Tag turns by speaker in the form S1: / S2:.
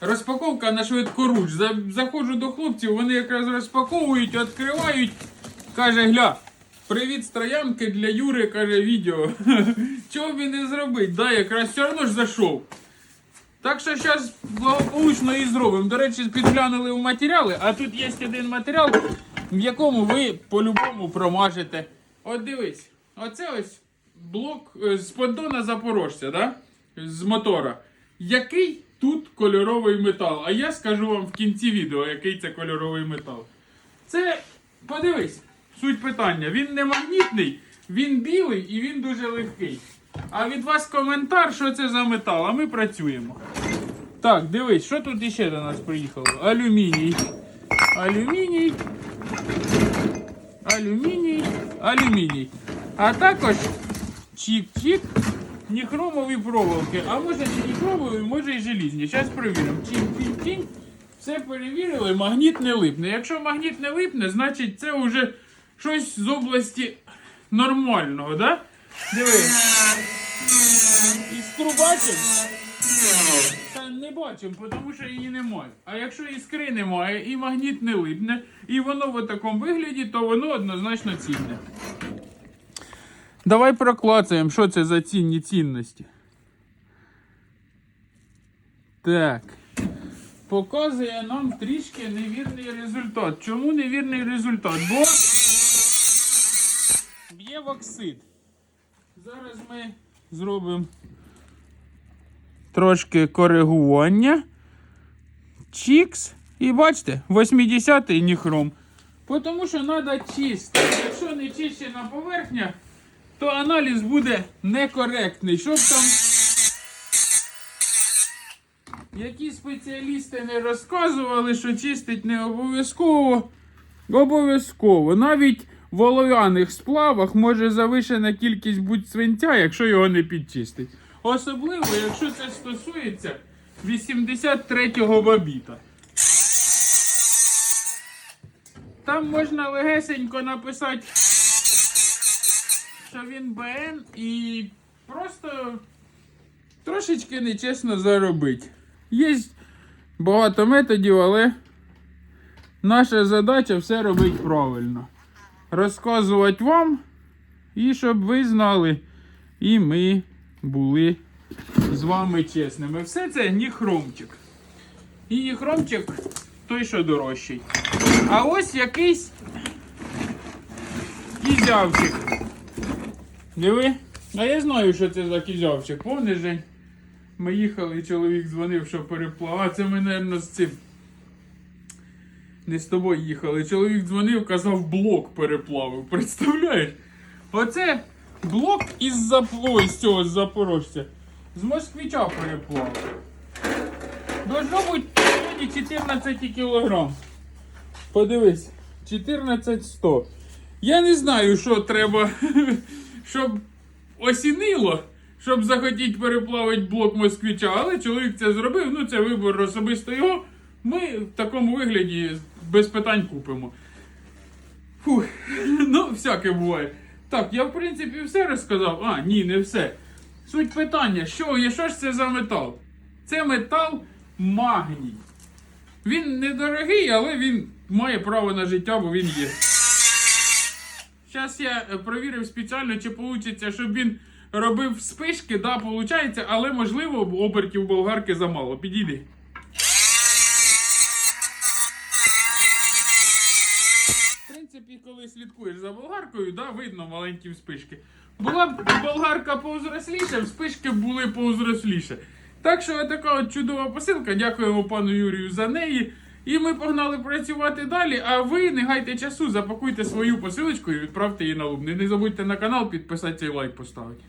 S1: Розпаковка на швидкоруч. За- Заходжу до хлопців, вони якраз розпаковують, відкривають. Каже, гля, привіт з троянки для Юри, каже, відео. Чого і не зробить? Да, якраз все одно ж зайшов. Так що зараз благополучно і зробимо. До речі, підглянули в матеріали, а тут є один матеріал, в якому ви по-любому промажете. От дивись, оце ось блок е, з поддона Запорожця, да? з мотора. Який тут кольоровий метал? А я скажу вам в кінці відео, який це кольоровий метал. Це, подивись, суть питання. Він не магнітний, він білий і він дуже легкий. А від вас коментар, що це за метал, а ми працюємо. Так, дивись, що тут іще до нас приїхало? Алюміній. Алюміній. Алюміній. Алюміній. А також чік-чік. Ніхромові проволоки. А може не ніхромові, може і желізні. Зараз перевіримо. Чінь-чінь-чінь. Все перевірили, магніт не липне. Якщо магніт не липне, значить це вже щось з області нормального, да? Диви. Іскру бачимо? Та не бачимо, тому що її немає. А якщо іскри немає і магніт не липне, і воно в такому вигляді, то воно однозначно цінне. Давай проклацаємо, що це за цінні цінності. Так. Показує нам трішки невірний результат. Чому невірний результат? Бо б'є в оксид. Зараз ми зробимо трошки коригування. Чікс. І бачите, 80-й ніхром. Тому що треба чисто. Якщо не чищена поверхня, то аналіз буде некоректний. Щоб там які спеціалісти не розказували, що чистить не обов'язково. Обов'язково. Навіть в олов'яних сплавах може завишена кількість будь свинця, якщо його не підчистить. Особливо, якщо це стосується 83-го бабіта. Там можна легесенько написати, що він БН і просто трошечки нечесно заробити. Є багато методів, але наша задача все робити правильно. Розказувати вам, і щоб ви знали, і ми були з вами чесними. Все це ніхромчик. І ніхромчик той, що дорожчий. А ось якийсь кізявчик. Диви. А я знаю, що це за кізявчик. Жень? Ми їхали, і чоловік дзвонив, що переплав. А це ми, мабуть, з цим. Не з тобою їхали. Чоловік дзвонив, казав, блок переплавив. Представляєш? Оце блок із. Ой, з цього з Запорожця. З москвича переплавив. Должно бути 14 кілограм. Подивись, 14-100. Я не знаю, що треба, щоб осінило, щоб захотіти переплавити блок москвича, але чоловік це зробив. Ну, це вибор особисто його. Ми в такому вигляді без питань купимо. Фух, ну, всяке буває. Так, я в принципі все розказав. А, ні, не все. Суть питання, що що ж це за метал? Це метал магній. Він недорогий, але він має право на життя, бо він є. Зараз я е, провірив спеціально, чи вийде, щоб він робив спишки, да, виходить, але можливо обертів болгарки замало. Підійди. В принципі, коли слідкуєш за болгаркою, да, видно маленькі вспишки. Була б болгарка повзросліша, вспишки були повзросліше. Так що така от чудова посилка. Дякуємо пану Юрію за неї. І ми погнали працювати далі. А ви не гайте часу, запакуйте свою посилочку і відправте її на лубни. Не забудьте на канал підписатися і лайк поставити.